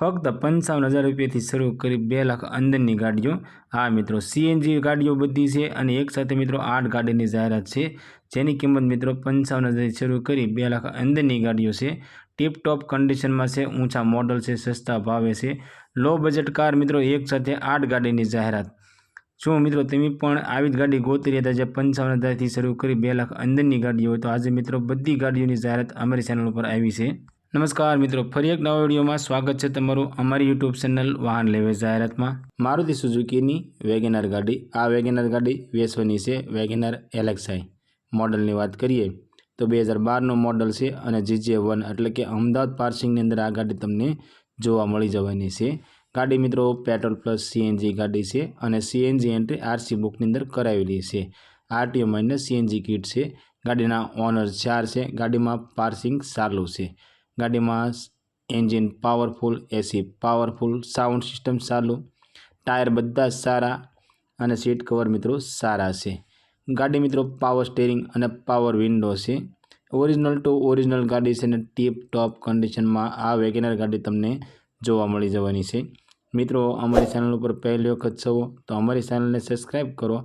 ફક્ત પંચાવન હજાર રૂપિયાથી શરૂ કરી બે લાખ અંદરની ગાડીઓ. હા મિત્રો સીએનજી ગાડીઓ બધી છે અને એક સાથે મિત્રો આઠ ગાડીની જાહેરાત છે. જેની કિંમત મિત્રો પંચાવન હજારથી શરૂ કરી બે લાખ અંદરની ગાડીઓ છે. ટીપ ટોપ કન્ડિશનમાં છે, ઊંચા મોડલ છે, સસ્તા ભાવે છે. લો બજેટ કાર મિત્રો એક સાથે આઠ ગાડીની જાહેરાત. શું મિત્રો તમે પણ આવી જ ગાડી ગોતરી હતા જે પંચાવન હજારથી શરૂ કરી બે લાખ અંદરની ગાડીઓ તો આજે મિત્રો બધી ગાડીઓની જાહેરાત અમારી ચેનલ ઉપર આવી છે. નમસ્કાર મિત્રો, ફરી એક નવા વિડીયોમાં સ્વાગત છે તમારું અમારી યુટ્યુબ ચેનલ વાહન લેવે જાહેરાતમાં. મારુતિ સુઝુકીની વેગેનાર ગાડી, આ વેગેનાર ગાડી વેસવાની છે વેગેનાર એલેક્સાઈ મોડલની વાત કરીએ તો બે હજાર બારનું મોડલ છે અને જીજે વન એટલે કે અમદાવાદ પાર્સિંગની અંદર આ ગાડી તમને જોવા મળી જવાની છે. ગાડી મિત્રો પેટ્રોલ પ્લસ સીએનજી ગાડી છે અને સીએનજી એન્ટ્રી આરસી બુકની અંદર કરાવેલી છે. આરટીઓ માઇનસ સીએનજી કિટ છે. ગાડીના ઓનર ચાર છે. ગાડીમાં પાર્સિંગ ચાલુ છે. ગાડીમાં engine powerful, AC powerful, sound system સારું ટાયર બધા સારા અને સીટ કવર મિત્રો સારા છે. ગાડી મિત્રો પાવર સ્ટેરિંગ અને પાવર વિન્ડો છે. ઓરિજિનલ ટુ ઓરિજિનલ ગાડી છે અને ટીપ ટોપ કન્ડિશનમાં આ વેગેનર ગાડી તમને જોવા મળી જવાની છે. મિત્રો, અમારી ચેનલ ઉપર પહેલી વખત છો તો અમારી ચેનલને સબસ્ક્રાઈબ કરો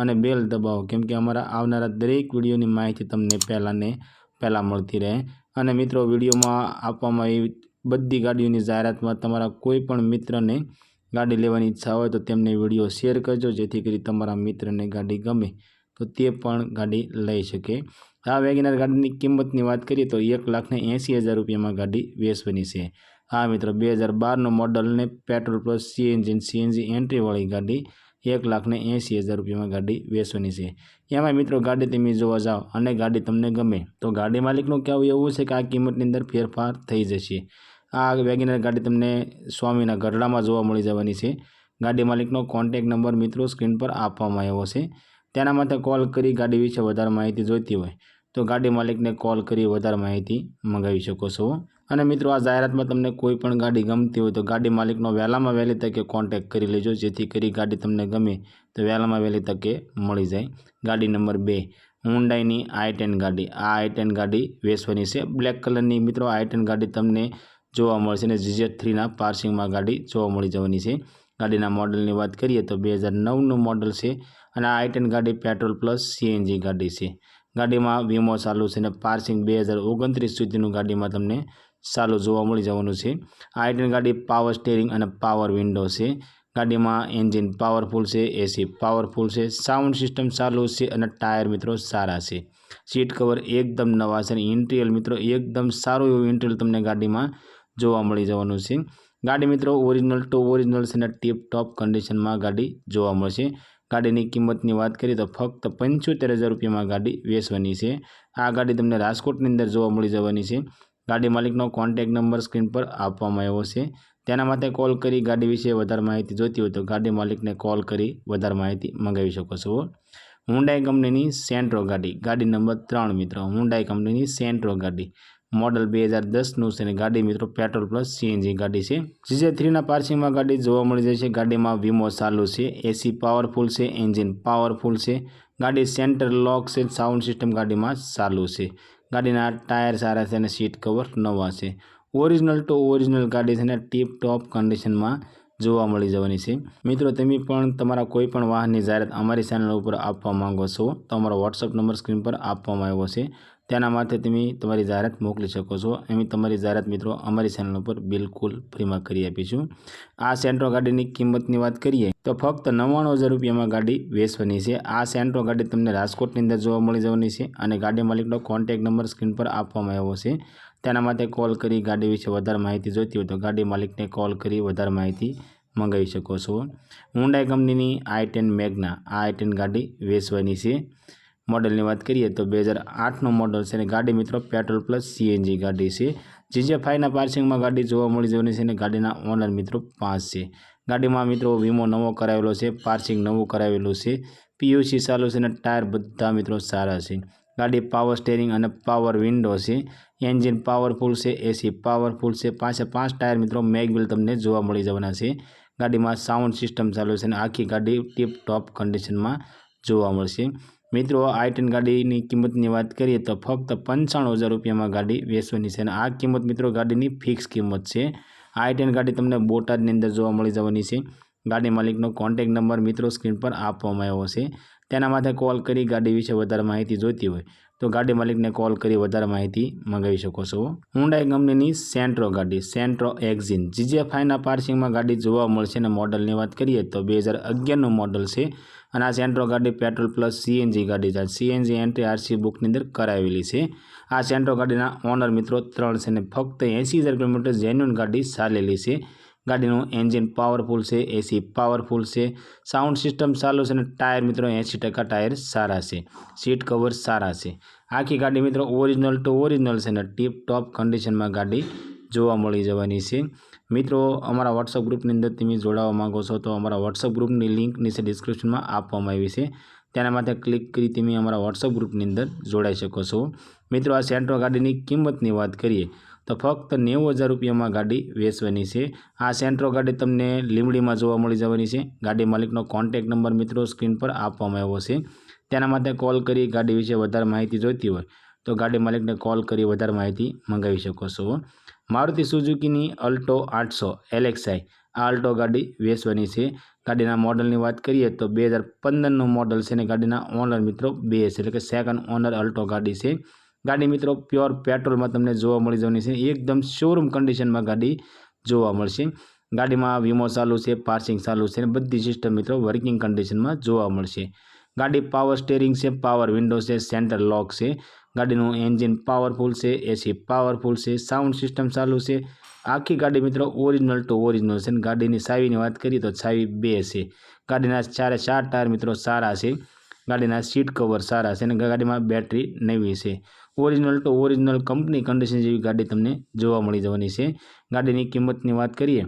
અને બેલ દબાવો, કેમ કે અમારા આવનારા દરેક વિડીયોની માહિતી તમને પહેલાંને પહેલાં મળતી રહે. અને મિત્રો, વિડીયોમાં આપવામાં આવી બધી ગાડીઓની જાહેરાતમાં તમારા કોઈ પણ મિત્રને ગાડી લેવાની ઈચ્છા હોય તો તેમને વીડિયો શેર કરજો, જેથી કરી તમારા મિત્રને ગાડી ગમે તો તે પણ ગાડી લઈ શકે. આ વેગેનાર ગાડીની કિંમતની વાત કરીએ તો એક લાખને એંસી હજાર રૂપિયામાં ગાડી વેચવાની છે. હા મિત્રો, બે હજાર બારનું મોડલને પેટ્રોલ પ્લસ સીએનજી સીએનજી એન્ટ્રીવાળી ગાડી એક લાખને એંસી હજાર રૂપિયામાં ગાડી વેચવાની છે. એમાં મિત્રો, ગાડી તમે જોવા જાઓ અને ગાડી તમને ગમે તો ગાડી માલિકનું કહેવું એવું છે કે આ કિંમતની અંદર ફેરફાર થઈ જશે. આ વેગેનર ગાડી તમને સ્વામીના ગરડામાં જોવા મળી જવાની છે. ગાડી માલિકનો કોન્ટેક નંબર મિત્રો સ્ક્રીન પર આપવામાં આવ્યો છે. તેના માટે કોલ કરી ગાડી વિશે વધારે માહિતી જોઈતી હોય તો ગાડી માલિકને કોલ કરી વધારે માહિતી મંગાવી શકો છો. અને મિત્રો, આ જાહેરાતમાં તમને કોઈ પણ ગાડી ગમતી હોય તો ગાડી માલિકનો વહેલામાં વહેલી તકે કોન્ટેક કરી લેજો. જેથી કરી ગાડી તમને ગમે તો વહેલામાં વહેલી તકે મળી જાય. ગાડી નંબર બે હુન્ડાઈની આઈ ટેન ગાડી. આ આઈ ટેન ગાડી વેચવાની છે. બ્લેક કલરની મિત્રો આઈ ટેન ગાડી તમને જોવા મળશે અને જીજેટ થ્રીના પાર્સિંગમાં ગાડી જોવા મળી જવાની છે. ગાડીના મોડલની વાત કરીએ તો બે હજાર નવનું મોડલ છે અને આ આઈ ટેન ગાડી પેટ્રોલ પ્લસ સીએનજી ગાડી છે. ગાડીમાં વીમો ચાલુ છે અને પાર્સિંગ બે હજાર ઓગણત્રીસ સુધીનું ગાડીમાં તમને ચાલુ જોવા મળી જવાનું છે. આ આઈટેન ગાડી પાવર સ્ટેરિંગ અને પાવર વિન્ડો છે. ગાડીમાં એન્જિન પાવરફુલ છે એસી પાવરફુલ છે સાઉન્ડ સિસ્ટમ સારું છે અને ટાયર મિત્રો સારા છે. સીટ કવર એકદમ નવા છે અને ઇન્ટિરિયર મિત્રો એકદમ સારું એવું ઇન્ટિરિયર તમને ગાડીમાં જોવા મળી જવાનું છે. ગાડી મિત્રો ઓરિજિનલ ટુ ઓરિજિનલ છે અને ટીપ ટોપ કન્ડિશનમાં ગાડી જોવા મળશે. ગાડીની કિંમતની વાત કરીએ તો ફક્ત પંચોતેર હજાર રૂપિયામાં ગાડી વેચવાની છે. આ ગાડી તમને રાજકોટની અંદર જોવા મળી જવાની છે. ગાડી માલિકનો કોન્ટેક નંબર સ્ક્રીન પર આપવામાં આવ્યો છે. તેના માટે કોલ કરી ગાડી વિશે વધારે માહિતી જોઈતી હોય તો ગાડી માલિકને કોલ કરી વધારે માહિતી મંગાવી શકો છો. હુન્ડાઈ કંપનીની સેન્ટ્રો ગાડી ગાડી નંબર ત્રણ મિત્રો. હુન્ડાઈ કંપનીની સેન્ટ્રો ગાડી, મોડલ બે હજાર દસનું છે અને ગાડી મિત્રો પેટ્રોલ પ્લસ સીએનજી ગાડી છે. જીજે થ્રીના પાર્સિંગમાં ગાડી જોવા મળી જાય છે. ગાડીમાં વીમો ચાલુ છે. એસી પાવરફુલ છે. એન્જિન પાવરફુલ છે. ગાડી સેન્ટર લોક છે. સાઉન્ડ સિસ્ટમ ગાડીમાં ચાલુ છે. ગાડીના ટાયર સારા છે અને સીટ કવર નવા છે. ઓરિજિનલ ટુ ઓરિજિનલ ગાડી છે અને ટીપ ટોપ કન્ડિશનમાં જોવા મળી જવાની છે. મિત્રો, તમે પણ તમારા કોઈ પણ વાહનની જાહેરાત અમારી ચેનલ ઉપર આપવા માંગો છો, તો અમારો વોટ્સઅપ નંબર સ્ક્રીન પર આપવામાં આવ્યો છે. તેના માટે તમે તમારી જાહેરાત મોકલી શકો છો. એમ તમારી જાહેરાત મિત્રો અમારી ચેનલ ઉપર બિલકુલ ફ્રીમાં કરી આપીશું. આ સેન્ટ્રો ગાડીની કિંમતની વાત કરીએ, તો ફક્ત નવ્વાણું હજાર રૂપિયામાં ગાડી વેચવાની છે. આ સેન્ટ્રો ગાડી તમને રાજકોટની અંદર જોવા મળી જવાની છે અને ગાડી માલિકનો કોન્ટેક નંબર સ્ક્રીન પર આપવામાં આવ્યો છે. તેના માટે કોલ કરી ગાડી વિશે વધારે માહિતી જોઈતી હોય તો ગાડી માલિકને કોલ કરી વધારે માહિતી મંગાવી શકો છો. હુન્ડાઈ કંપનીની આઈ ટેન મેગના આ આઈ ટેન ગાડી વેચવાની છે. મોડલની વાત કરીએ તો બે હજાર આઠનું મોડલ છે અને ગાડી મિત્રો પેટ્રોલ પ્લસ સીએનજી ગાડી છે. જીજે ફાઈના પાર્સિંગમાં ગાડી જોવા મળી જવાની છે અને ગાડીના ઓનર મિત્રો પાંચ છે. ગાડીમાં મિત્રો વીમો નવો કરાવેલો છે, પાર્સિંગ નવું કરાવેલું છે, પીયુસી ચાલુ છે અને ટાયર બધા મિત્રો સારા છે. ગાડી પાવર સ્ટેરિંગ અને પાવર વિન્ડો છે, એન્જિન પાવરફુલ છે, એસી પાવરફુલ છે, પાંચે પાંચ ટાયર મિત્રો મેગવિલ તમને જોવા મળી જવાના છે. ગાડીમાં સાઉન્ડ સિસ્ટમ ચાલુ છે અને આખી ગાડી ટીપ ટોપ કન્ડિશનમાં જોવા મળશે. મિત્રો આઈ ટેન ગાડીની કિંમતની વાત કરીએ તો ફક્ત પંચાણું હજાર રૂપિયામાં ગાડી વેચવાની છે અને આ કિંમત મિત્રો ગાડીની ફિક્સ કિંમત છે. આઈ ટેન ગાડી તમને બોટાદની અંદર જોવા મળી જવાની છે. ગાડી માલિકનો કોન્ટેક નંબર મિત્રો સ્ક્રીન પર આપવામાં આવ્યો છે. તેના માટે કોલ કરી ગાડી વિશે વધારે માહિતી જોઈતી હોય. તો ગાડી માલિકને કોલ કરી વધારે માહિતી મંગાવી શકો છો. હુન્ડાઈ કંપનીની સેન્ટ્રો ગાડી સેન્ટ્રો એક્ઝિન જીજે ફાઈના પાર્સિંગમાં ગાડી જોવા મળશે અને મોડલની વાત કરીએ તો બે હજાર અગિયારનું મોડલ છે અને આ સેન્ટ્રો ગાડી પેટ્રોલ પ્લસ સીએનજી ગાડી છે. સીએનજી એન્ટ્રી આરસી બુકની અંદર કરાવેલી છે. આ સેન્ટ્રો ગાડીના ઓનર મિત્રો ત્રણ છે અને ફક્ત એંસી હજાર કિલોમીટર જેન્યુન ગાડી ચાલેલી છે. ગાડીનું એન્જિન પાવરફુલ છે એસી પાવરફુલ છે સાઉન્ડ સિસ્ટમ સારું છે અને ટાયર મિત્રો એંસી ટકા ટાયર સારા છે સીટ કવર સારા છે. આખી ગાડી મિત્રો ઓરિજિનલ ટુ ઓરિજિનલ છે અને ટીપ ટોપ કન્ડિશનમાં ગાડી જોવા મળી જવાની છે. મિત્રો, અમારા વોટ્સઅપ ગ્રુપની અંદર તમે જોડાવા માગો છો તો અમારા વોટ્સઅપ ગ્રુપની લિંક નીચે ડિસ્ક્રિપ્શનમાં આપવામાં આવી છે. તેના માટે ક્લિક કરી તમે અમારા વોટ્સઅપ ગ્રુપની અંદર જોડાઈ શકો છો. મિત્રો, આ સેન્ટ્રો ગાડીની કિંમતની વાત કરીએ તો ફક્ત નેવું હજાર રૂપિયામાં ગાડી વેચવાની છે. આ સેન્ટ્રો ગાડી તમને લીમડીમાં જોવા મળી જવાની છે. ગાડી માલિકનો કોન્ટેક નંબર મિત્રો સ્ક્રીન પર આપવામાં આવ્યો છે. તેના માટે કોલ કરી ગાડી વિશે વધારે માહિતી જોઈતી હોય તો ગાડી માલિકને કોલ કરી વધારે માહિતી મંગાવી શકો છો. મારુતિ સુઝુકીની અલ્ટો આઠસો એલેક્સાઈ આ અલ્ટો ગાડી વેચવાની છે. ગાડીના મોડલની વાત કરીએ તો બે હજાર પંદરનું મોડલ છે અને ગાડીના ઓનર મિત્રો બે છે. એટલે કે સેકન્ડ ઓનર અલ્ટો ગાડી છે. ગાડી મિત્રો પ્યોર પેટ્રોલમાં તમને જોવા મળી જવાની છે. એકદમ શોરૂમ કન્ડિશનમાં ગાડી જોવા મળશે. ગાડીમાં વીમો ચાલુ છે પાર્સિંગ ચાલુ છે અને બધી સિસ્ટમ મિત્રો વર્કિંગ કન્ડિશનમાં જોવા મળશે. ગાડી પાવર સ્ટેરિંગ છે પાવર વિન્ડો છે સેન્ટર લોક છે. ગાડીનું એન્જિન પાવરફુલ છે એસી પાવરફુલ છે સાઉન્ડ સિસ્ટમ ચાલુ છે. આખી ગાડી મિત્રો ઓરિજિનલ ટુ ઓરિજિનલ છે અને ગાડીની સાવીની વાત કરીએ તો સાવી બે છે. ગાડીના ચારે ચાર ટાયર મિત્રો સારા છે. ગાડીના સીટ કવર સારા છે અને ગાડીમાં બેટરી નવી છે. ઓરિજિનલ તો ઓરિજિનલ કંપની કન્ડિશન જેવી ગાડી તમને જોવા મળી જવાની છે. ગાડીની કિંમતની વાત કરીએ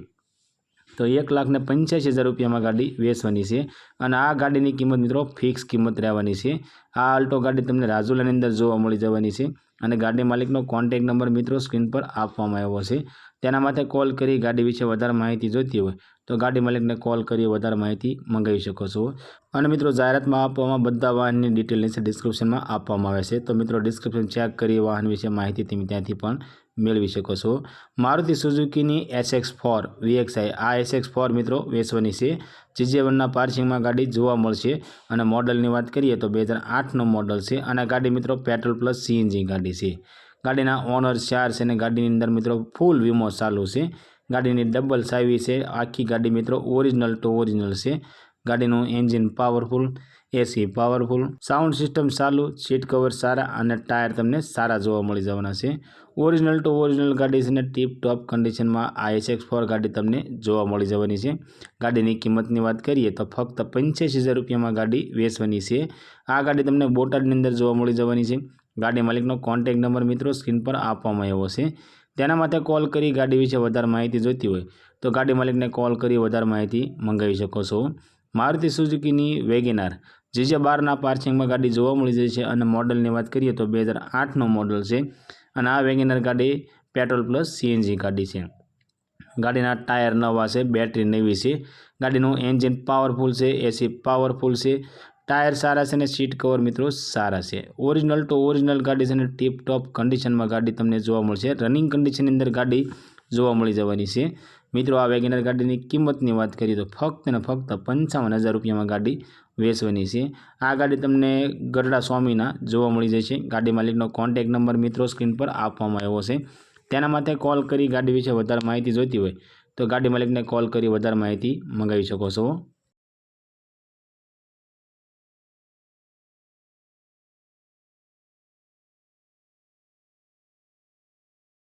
તો એક લાખ ને પંચ્યાસી હજાર રૂપિયામાં ગાડી વેચવાની છે અને આ ગાડીની કિંમત મિત્રો ફિક્સ કિંમત રહેવાની છે. આ અલ્ટો ગાડી તમને રાજુલાની અંદર જોવા મળી જવાની છે. અને ગાડી માલિકનો કોન્ટેક નંબર મિત્રો સ્ક્રીન પર આપવામાં આવ્યો છે. તેના માટે કોલ કરી ગાડી વિશે વધારે માહિતી જોઈતી હોય તો ગાડી માલિકને કોલ કરી વધારે માહિતી મંગાવી શકો છો. અને મિત્રો જાહેરાતમાં આપવામાં બધા વાહનની ડિટેલ નીચે ડિસ્ક્રિપ્શનમાં આપવામાં આવે છે. તો મિત્રો ડિસ્ક્રિપ્શન ચેક કરી વાહન વિશે માહિતી તમે ત્યાંથી પણ મેળવી શકો છો. મારુતિ સુઝુકીની એસએક્સ ફોર વીએક્સઆઈ. આ એસએક્સ ફોર મિત્રો વેચવાની છે. જીજે વનના પાર્સિંગમાં ગાડી જોવા મળશે. અને મોડલની વાત કરીએ તો બે હજાર આઠનું મોડલ છે. અને ગાડી મિત્રો પેટ્રોલ પ્લસ સીએનજી ગાડી છે. ગાડીના ઓનર ચાર છે અને ગાડીની અંદર મિત્રો ફૂલ વીમો ચાલુ છે. ગાડીની ડબલ સાવી છે. આખી ગાડી મિત્રો ઓરિજિનલ ટુ ઓરિજિનલ છે. ગાડીનું engine powerful. AC powerful sound system ચાલુ સીટ કવર સારા અને ટાયર તમને સારા જોવા મળી જવાના છે. ઓરિજિનલ ટુ ઓરિજિનલ ગાડી છે ને ટીપ ટોપ કન્ડિશનમાં આ એસએક્સ ફોર ગાડી તમને જોવા મળી જવાની છે. ગાડીની કિંમતની વાત કરીએ તો ફક્ત પંચ્યાસી હજાર રૂપિયામાં ગાડી વેચવાની છે. આ ગાડી તમને બોટાદની અંદર જોવા મળી જવાની છે. ગાડી માલિકનો કોન્ટેક નંબર મિત્રો સ્ક્રીન પર આપવામાં આવ્યો છે. તેના માટે કોલ કરી ગાડી વિશે વધારે માહિતી જોઈતી હોય તો ગાડી માલિકને કોલ કરી વધારે માહિતી મંગાવી શકો છો. મારુતિ સુઝુકીની વેગેનાર. જીજે બારના પાર્કિંગમાં ગાડી જોવા મળી જાય છે અને મોડલની વાત કરીએ તો બે હજાર આઠનો મોડલ છે અને આ વેગેનાર ગાડી પેટ્રોલ પ્લસ સીએનજી ગાડી છે. ગાડીના ટાયર નવા છે, બેટરી નવી છે. ગાડીનું એન્જિન પાવરફુલ છે, એસી પાવરફુલ છે. ટાયર સારા છે અને સીટ કવર મિત્રો સારા છે. ઓરિજિનલ ટુ ઓરિજિનલ ગાડી છે અને ટીપ ટોપ કન્ડિશનમાં ગાડી તમને જોવા મળશે. રનિંગ કન્ડિશનની અંદર ગાડી જોવા મળી જવાની છે. મિત્રો, આ વેગેનર ગાડીની કિંમતની વાત કરીએ તો ફક્ત ને ફક્ત પંચાવન હજાર રૂપિયામાં ગાડી વેચવાની છે. આ ગાડી તમને ગઢડા સ્વામીના જોવા મળી જશે ગાડી માલિકનો કોન્ટેક નંબર મિત્રો સ્ક્રીન પર આપવામાં આવ્યો છે. તેના માટે કોલ કરી ગાડી વિશે વધારે માહિતી જોઈતી હોય તો ગાડી માલિકને કોલ કરી વધારે માહિતી મંગાવી શકો છો.